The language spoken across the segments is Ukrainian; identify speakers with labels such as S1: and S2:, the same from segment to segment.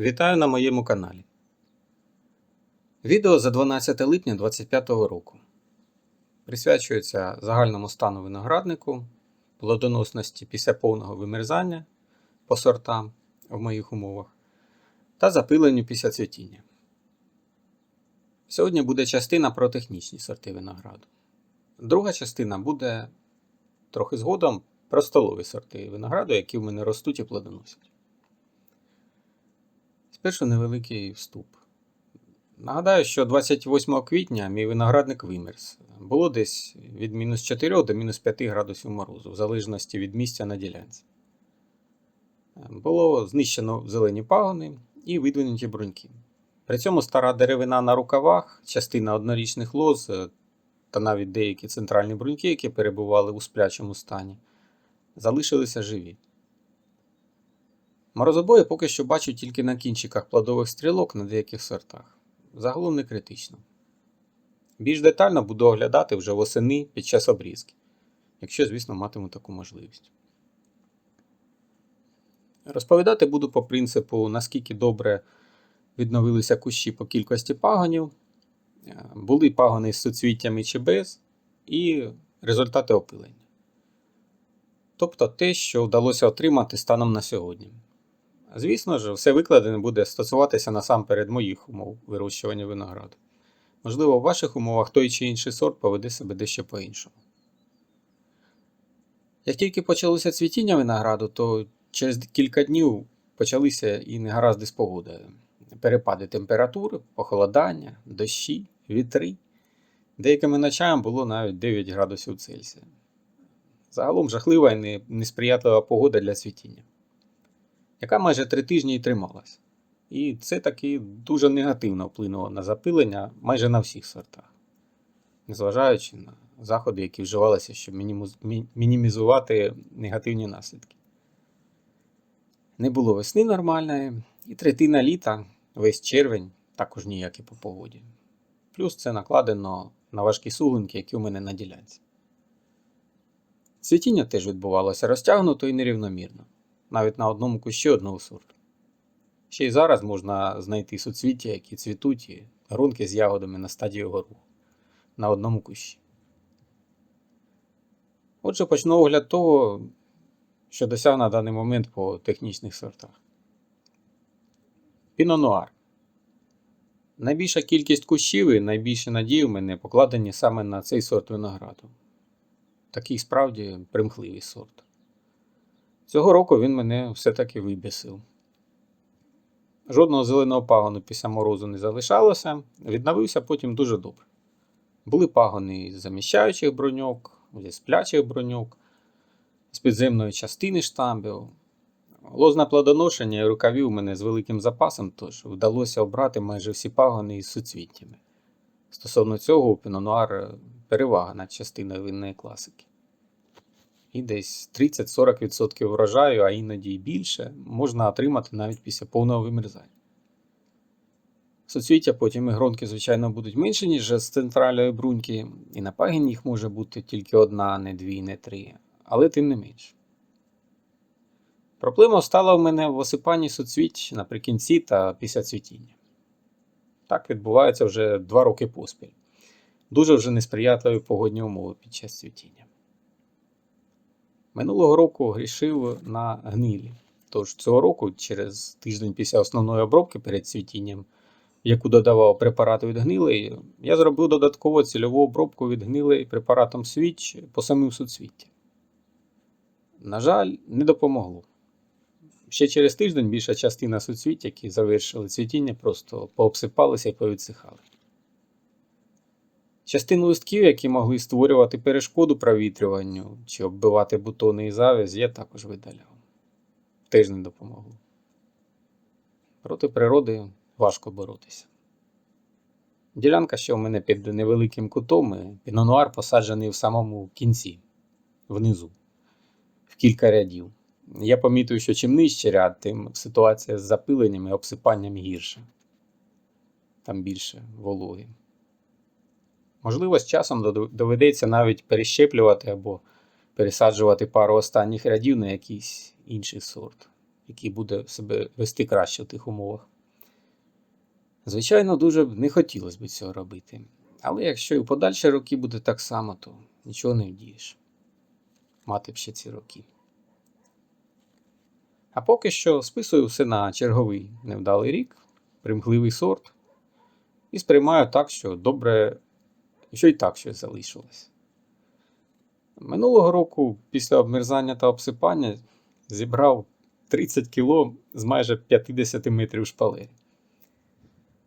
S1: Вітаю на моєму каналі. Відео за 12 липня 2025 року присвячується загальному стану винограднику, плодоносності після повного вимерзання по сортам в моїх умовах та запиленню після цвітіння. Сьогодні буде частина про технічні сорти винограду. Друга частина буде трохи згодом про столові сорти винограду, які в мене ростуть і плодоносять. Спершу невеликий вступ. Нагадаю, що 28 квітня мій виноградник вимерз. Було десь від мінус 4 до мінус 5 градусів морозу, в залежності від місця на ділянці. Було знищено зелені пагони і видвинуті бруньки. При цьому стара деревина на рукавах, частина однорічних лоз е, та навіть деякі центральні бруньки, які перебували у сплячому стані, залишилися живі. Морозобої поки що бачу тільки на кінчиках плодових стрілок на деяких сортах. Загалом не критично. Більш детально буду оглядати вже восени під час обрізки, якщо, звісно, матиму таку можливість. Розповідати буду по принципу, наскільки добре відновилися кущі по кількості пагонів, Е, були пагони з суцвіттями чи без, і результати опилення. Тобто те, що вдалося отримати станом на сьогодні. Звісно ж, все викладене буде стосуватися насамперед моїх умов вирощування винограду. Можливо, в ваших умовах той чи інший сорт поведе себе дещо по-іншому. Як тільки почалося цвітіння винограду, то через кілька днів почалися і негаразди з погодою. Перепади температури, похолодання, дощі, вітри. Деякими ночами було навіть 9 градусів Цельсія. Загалом жахлива і несприятлива погода для цвітіння яка майже три тижні і трималась. І це таки дуже негативно вплинуло на запилення майже на всіх сортах, незважаючи на заходи, які вживалися, щоб мінімізувати негативні наслідки. Не було весни нормальної, і третина літа, весь червень, також ніякі по погоді. Плюс це накладено на важкі суглинки, які у мене на ділянці. Цвітіння теж відбувалося розтягнуто і нерівномірно навіть на одному кущі одного сорту. Ще й зараз можна знайти суцвіття, які цвітуть і грунки з ягодами на стадії гору на одному кущі. Отже, почну огляд того, що досяг на даний момент по технічних сортах. Пінонуар. Найбільша кількість кущів і найбільше надії в мене покладені саме на цей сорт винограду. Такий справді примхливий сорт. Цього року він мене все-таки вибісив. Жодного зеленого пагону після морозу не залишалося, відновився потім дуже добре. Були пагони з заміщаючих броньок, зі сплячих броньок, з підземної частини штамбів. Лозне плодоношення і рукавів у мене з великим запасом, тож вдалося обрати майже всі пагони із суцвіттями. Стосовно цього, у Пінонуар перевага над частиною винної класики і десь 30-40% врожаю, а іноді й більше, можна отримати навіть після повного вимерзання. Соцвіття потім і гронки, звичайно, будуть менші, ніж з центральної бруньки, і на пагіні їх може бути тільки одна, не дві, не три, але тим не менше. Проблема стала в мене в осипанні соцвіть наприкінці та після цвітіння. Так відбувається вже два роки поспіль. Дуже вже несприятливі погодні умови під час цвітіння. Минулого року грішив на гнилі. Тож цього року, через тиждень після основної обробки перед цвітінням, яку додавав препарат від гнилої, я зробив додатково цільову обробку від гнилої препаратом свіч по самим суцвіттям. На жаль, не допомогло. Ще через тиждень більша частина суцвіття, які завершили цвітіння, просто пообсипалися і повідсихали. Частину листків, які могли створювати перешкоду провітрюванню чи оббивати бутони і завязь, я також видаляв. Теж не допомогло. Проти природи важко боротися. Ділянка, що в мене під невеликим кутом, пінонуар посаджений в самому кінці, внизу, в кілька рядів. Я помітив, що чим нижче ряд, тим ситуація з запиленням і обсипанням гірша. Там більше вологи. Можливо, з часом доведеться навіть перещеплювати або пересаджувати пару останніх рядів на якийсь інший сорт, який буде себе вести краще в тих умовах. Звичайно, дуже б не хотілося б цього робити. Але якщо і в подальші роки буде так само, то нічого не вдієш. Мати б ще ці роки. А поки що списую все на черговий невдалий рік, примхливий сорт, і сприймаю так, що добре, що і так щось залишилось. Минулого року, після обмерзання та обсипання, зібрав 30 кг з майже 50 метрів шпалері.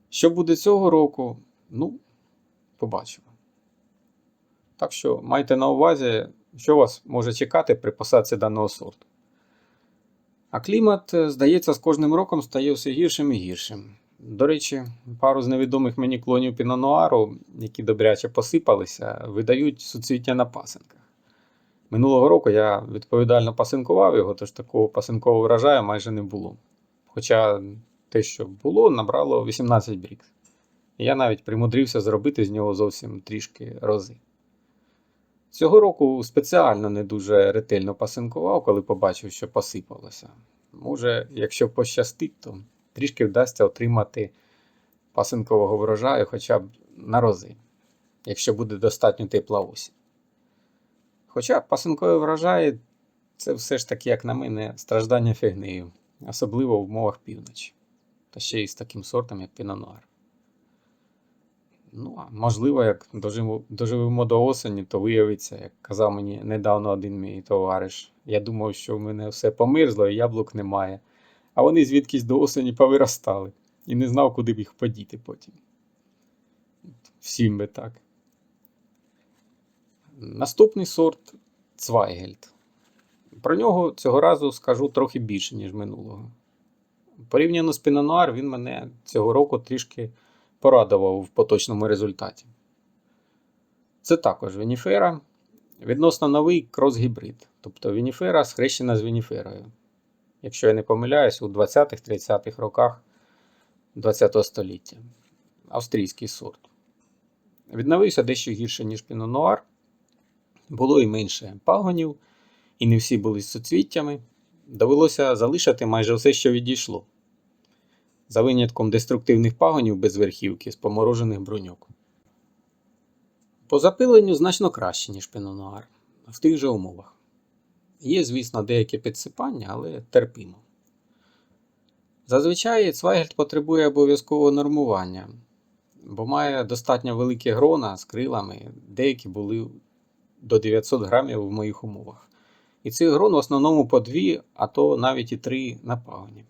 S1: Що буде цього року, ну, побачимо. Так що майте на увазі, що вас може чекати при посадці даного сорту. А клімат, е, здається, з кожним роком стає все гіршим і гіршим. До речі, пару з невідомих мені клонів пінонуару, які добряче посипалися, видають суцвіття на пасинках. Минулого року я відповідально пасинкував його, тож такого пасинкового врожаю майже не було. Хоча те, що було, набрало 18 брікс. Я навіть примудрився зробити з нього зовсім трішки рози. Цього року спеціально не дуже ретельно пасинкував, коли побачив, що посипалося. Може, якщо пощастить, то трішки вдасться отримати пасинкового врожаю хоча б на рози, якщо буде достатньо тепла осінь. Хоча пасинкові врожаї це все ж таки, як на мене, страждання фігнею, особливо в умовах півночі, та ще й з таким сортом, як пінонуар. Ну, можливо, як доживемо, до осені, то виявиться, як казав мені недавно один мій товариш. Я думав, що в мене все померзло і яблук немає. А вони звідкись до осені повиростали і не знав, куди б їх подіти потім. Всім би так. Наступний сорт Цвайгельд. Про нього цього разу скажу трохи більше, ніж минулого. Порівняно з Пінонуар, він мене цього року трішки порадував в поточному результаті. Це також Вініфера, відносно новий крос-гібрид, тобто Вініфера схрещена з Вініферою. Якщо я не помиляюсь, у 20-30-х роках ХХ століття. Австрійський сорт. Відновився дещо гірше, ніж Пінонуар. Було і менше пагонів, і не всі були з суцвіттями. Довелося залишити майже все, що відійшло за винятком деструктивних пагонів без верхівки з поморожених бруньок. По запиленню значно краще, ніж пінонуар, в тих же умовах. Є, звісно, деяке підсипання, але терпімо. Зазвичай Цвайгельд потребує обов'язкового нормування, бо має достатньо великі грона з крилами, деякі були до 900 грамів в моїх умовах. І цих грон в основному по 2, а то навіть і 3 на пагоні.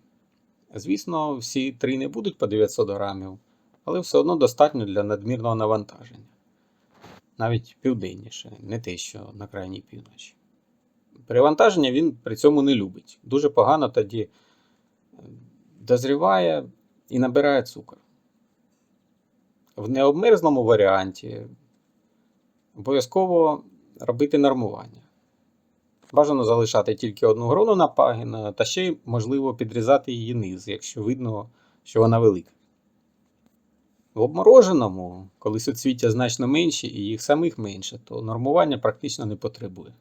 S1: Звісно, всі три не будуть по 900 грамів, але все одно достатньо для надмірного навантаження. Навіть південніше, не те, що на крайній півночі. Перевантаження він при цьому не любить. Дуже погано тоді е, дозріває і набирає цукор. В необмерзному варіанті обов'язково робити нормування. Бажано залишати тільки одну грону на пагін, та ще й можливо підрізати її низ, якщо видно, що вона велика. В обмороженому, коли суцвіття значно менші і їх самих менше, то нормування практично не потребує.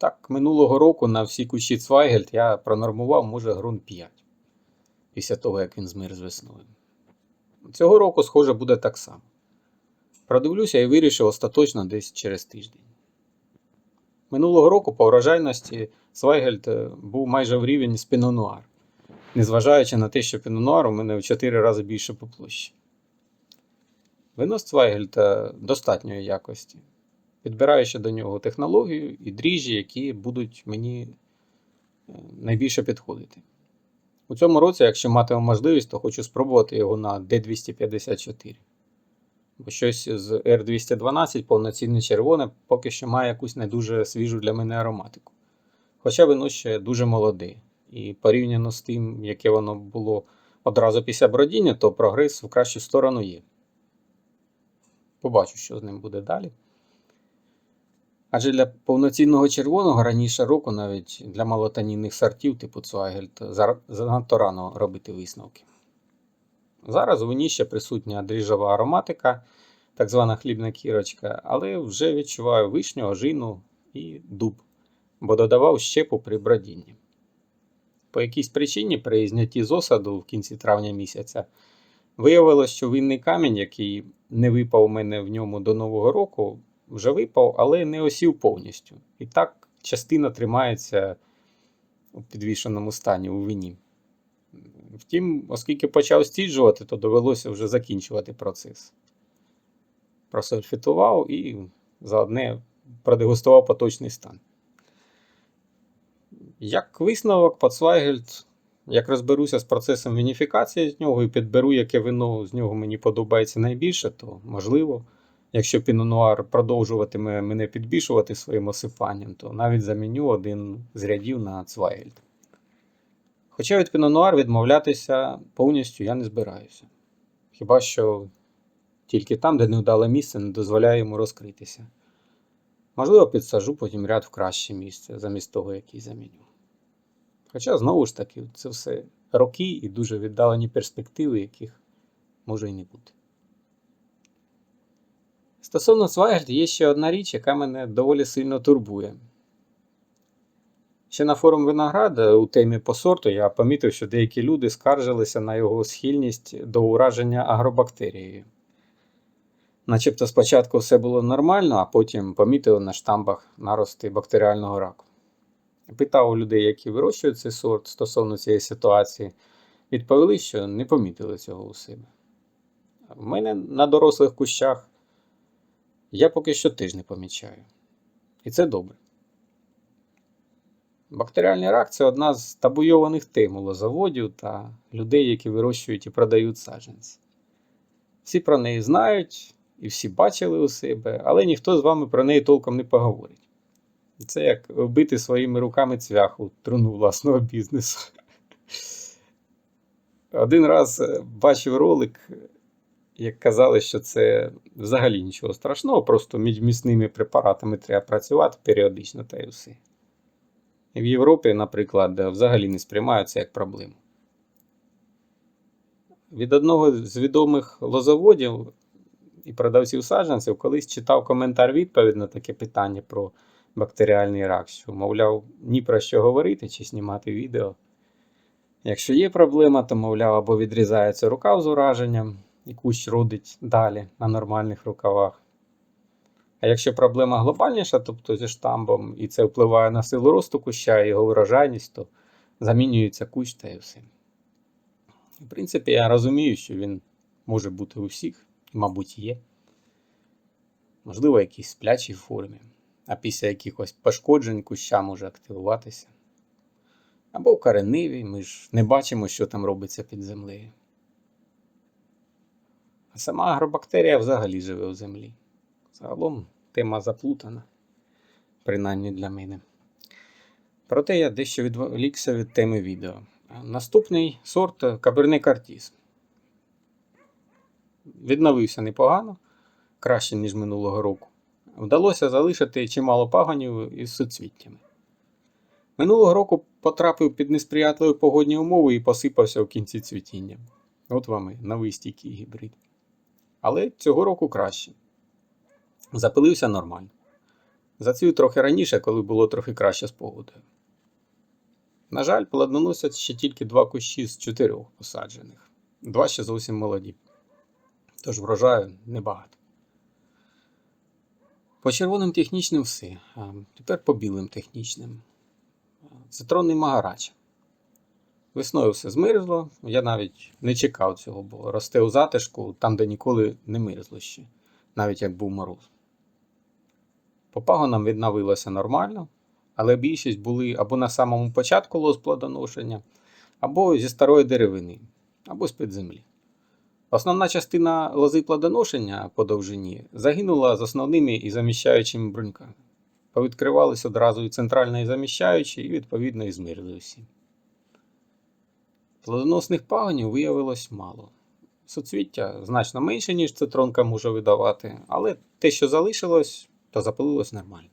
S1: Так, минулого року на всі кущі Цвайгельд я пронормував, може, ґрунт 5 після того, як він змерз весною. Цього року, схоже, буде так само. Продивлюся і вирішив остаточно десь через тиждень. Минулого року по врожайності Свайгельд е, був майже в рівень з Пінонуар, незважаючи на те, що Пінонуар у мене в 4 рази більше по площі. Вино з Цвайгельта достатньої якості. Підбираю ще до нього технологію і дріжджі, які будуть мені е, найбільше підходити. У цьому році, якщо матиму можливість, то хочу спробувати його на D254 бо щось з R212 повноцінне червоне поки що має якусь не дуже свіжу для мене ароматику. Хоча вино ще дуже молоде. І порівняно з тим, яке воно було одразу після бродіння, то прогрес в кращу сторону є. Побачу, що з ним буде далі. Адже для повноцінного червоного раніше року, навіть для малотанінних сортів типу Цуагельт, занадто рано робити висновки. Зараз у вині ще присутня дріжджова ароматика, так звана хлібна кірочка, але вже відчуваю вишню, ожину і дуб, бо додавав щепу при бродінні. по якійсь причині при знятті з осаду в кінці травня місяця виявилось, що винний камінь, який не випав у мене в ньому до Нового року, вже випав, але не осів повністю. І так частина тримається у підвішеному стані у вині. Втім, оскільки почав стіджувати, то довелося вже закінчувати процес. Просульфітував і заодне продегустував поточний стан. Як висновок, Пацвайгельд, як розберуся з процесом вініфікації з нього і підберу, яке вино з нього мені подобається найбільше, то можливо, якщо пінонуар продовжуватиме мене підбільшувати своїм осипанням, то навіть заміню один з рядів на Цвайгельд. Хоча від пінонуар відмовлятися повністю я не збираюся. Хіба що тільки там, де невдале місце, не дозволяє йому розкритися. Можливо, підсажу потім ряд в краще місце, замість того, який заміню. Хоча, знову ж таки, це все роки і дуже віддалені перспективи, яких може і не бути. Стосовно Свайгельд є ще одна річ, яка мене доволі сильно турбує. Ще на форум винограда у темі по сорту я помітив, що деякі люди скаржилися на його схильність до ураження агробактерією. Начебто спочатку все було нормально, а потім помітили на штамбах нарости бактеріального раку. Питав у людей, які вирощують цей сорт стосовно цієї ситуації, відповіли, що не помітили цього у себе. В мене на дорослих кущах я поки що теж помічаю. І це добре. Бактеріальний рак це одна з табуйованих тем у лозаводів та людей, які вирощують і продають саджанці. Всі про неї знають і всі бачили у себе, але ніхто з вами про неї толком не поговорить. Це як вбити своїми руками цвяху труну власного бізнесу. Один раз е, бачив ролик, як казали, що це взагалі нічого страшного, просто між міцними препаратами треба працювати періодично та й все. І в Європі, наприклад, взагалі не сприймаються як проблему. Від одного з відомих лозоводів і продавців саджанців колись читав коментар відповідь на таке питання про бактеріальний рак, що, мовляв, ні про що говорити чи знімати відео. Якщо є проблема, то, мовляв, або відрізається рукав з ураженням, і кущ родить далі на нормальних рукавах. А якщо проблема глобальніша, тобто зі штамбом, і це впливає на силу росту куща і його врожайність, то замінюється кущ та і все. В принципі, я розумію, що він може бути у всіх, і, мабуть, є. Можливо, в якійсь сплячій формі, а після якихось пошкоджень куща може активуватися. Або в ми ж не бачимо, що там робиться під землею. А сама агробактерія взагалі живе у землі. Загалом тема заплутана, принаймні для мене. Проте я дещо відволікся від теми відео. Наступний сорт Cabernet Cartis. Відновився непогано, краще, ніж минулого року. Вдалося залишити чимало пагонів із суцвіттями. Минулого року потрапив під несприятливі погодні умови і посипався в кінці цвітіння. От вам і новий стійкий гібрид. Але цього року краще. Запилився нормально. Зацвів трохи раніше, коли було трохи краще з погодою. На жаль, плодоносять ще тільки два кущі з чотирьох посаджених, два ще зовсім молоді. Тож врожаю небагато. По червоним технічним все. А тепер по білим технічним. Цитронний магарач. Весною все змерзло, я навіть не чекав цього, бо росте у затишку там, де ніколи не мерзло ще, навіть як був мороз. По пагонам відновилося нормально, але більшість були або на самому початку лоз плодоношення, або зі старої деревини, або з-під землі. Основна частина лози плодоношення по довжині загинула з основними і заміщаючими бруньками. Повідкривались одразу і центральна і заміщаючі, і відповідно і змерзли всі. Плодоносних пагонів виявилось мало. Суцвіття значно менше, ніж цитронка може видавати, але те, що залишилось, то запилилось нормально.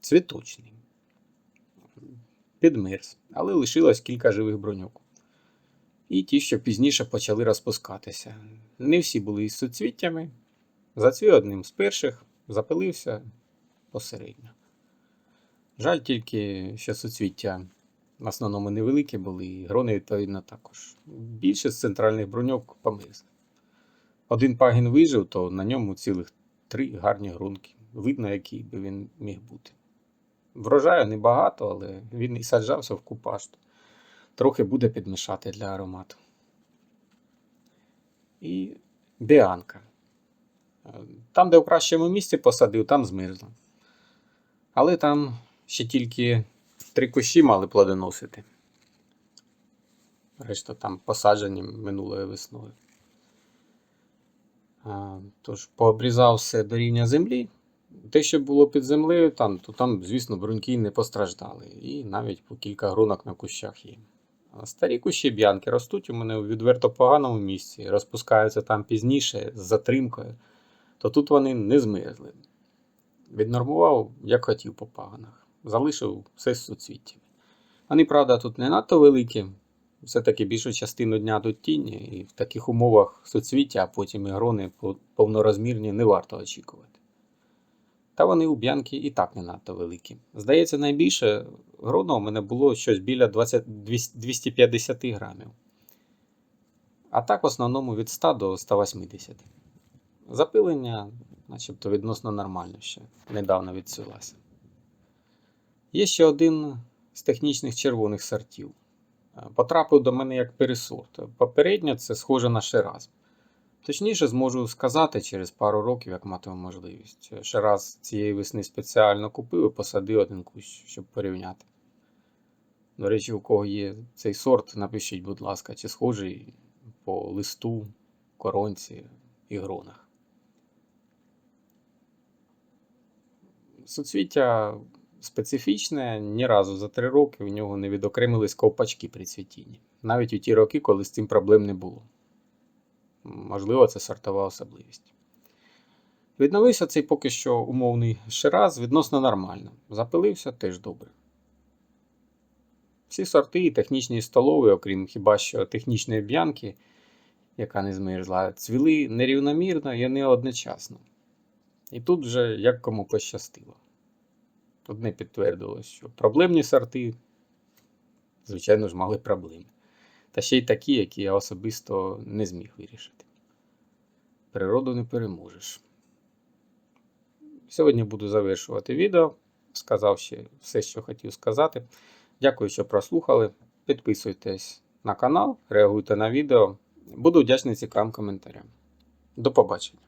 S1: Цвіточний. Підмерз, але лишилось кілька живих броньок. І ті, що пізніше почали розпускатися. Не всі були із суцвіттями. Зацвів одним з перших, запилився посередньо. Жаль тільки, що суцвіття в основному невеликі були, і грони, відповідно, також. Більшість центральних бруньок померзли. Один пагін вижив, то на ньому цілих три гарні грунки. Видно, який би він міг бути. Врожаю небагато, але він і саджався в купаж. Трохи буде підмішати для аромату. І біанка. Там, де в кращому місці посадив, там змерзло. Але там ще тільки три кущі мали плодоносити. Решта там посаджені минулою весною. Тож пообрізав все до рівня землі. Те, що було під землею, там, то там, звісно, бруньки не постраждали. І навіть по кілька грунок на кущах є. Старі кущі б'янки ростуть у мене у відверто поганому місці, розпускаються там пізніше з затримкою, то тут вони не змерзли. Віднормував, як хотів по паганах. Залишив все з суцвіттями. Вони, правда, тут не надто великі. Все-таки більшу частину дня тут тіні, і в таких умовах суцвіття, а потім і грони повнорозмірні не варто очікувати. Та вони у б'янки і так не надто великі. Здається, найбільше грона у мене було щось біля 20, 250 грамів. А так в основному від 100 до 180. Запилення, начебто, відносно нормально ще. Недавно відсилася. Є ще один з технічних червоних сортів. Е, Потрапив до мене як пересорт. Попередньо це схоже на шераз. Точніше, зможу сказати через пару років, як матиму можливість. Шераз цієї весни спеціально купив і посадив один кущ, щоб порівняти. До речі, у кого є цей сорт, напишіть, будь ласка, чи схожий по листу, коронці і гронах. Суцвіття специфічне, ні разу за три роки у нього не відокремились ковпачки при цвітінні. Навіть у ті роки, коли з цим проблем не було. Можливо, це сортова особливість. Відновився цей поки що умовний шираз відносно нормально. Запилився теж добре. Всі сорти і технічні столові, окрім хіба що технічної б'янки, яка не змерзла, цвіли нерівномірно і не одночасно. І тут вже як кому пощастило. Тут не підтвердилось, що проблемні сорти, звичайно ж, мали проблеми. Та ще й такі, які я особисто не зміг вирішити. Природу не переможеш. Сьогодні буду завершувати відео. Сказав ще все, що хотів сказати. Дякую, що прослухали. Підписуйтесь на канал, реагуйте на відео. Буду вдячний цікавим коментарям. До побачення.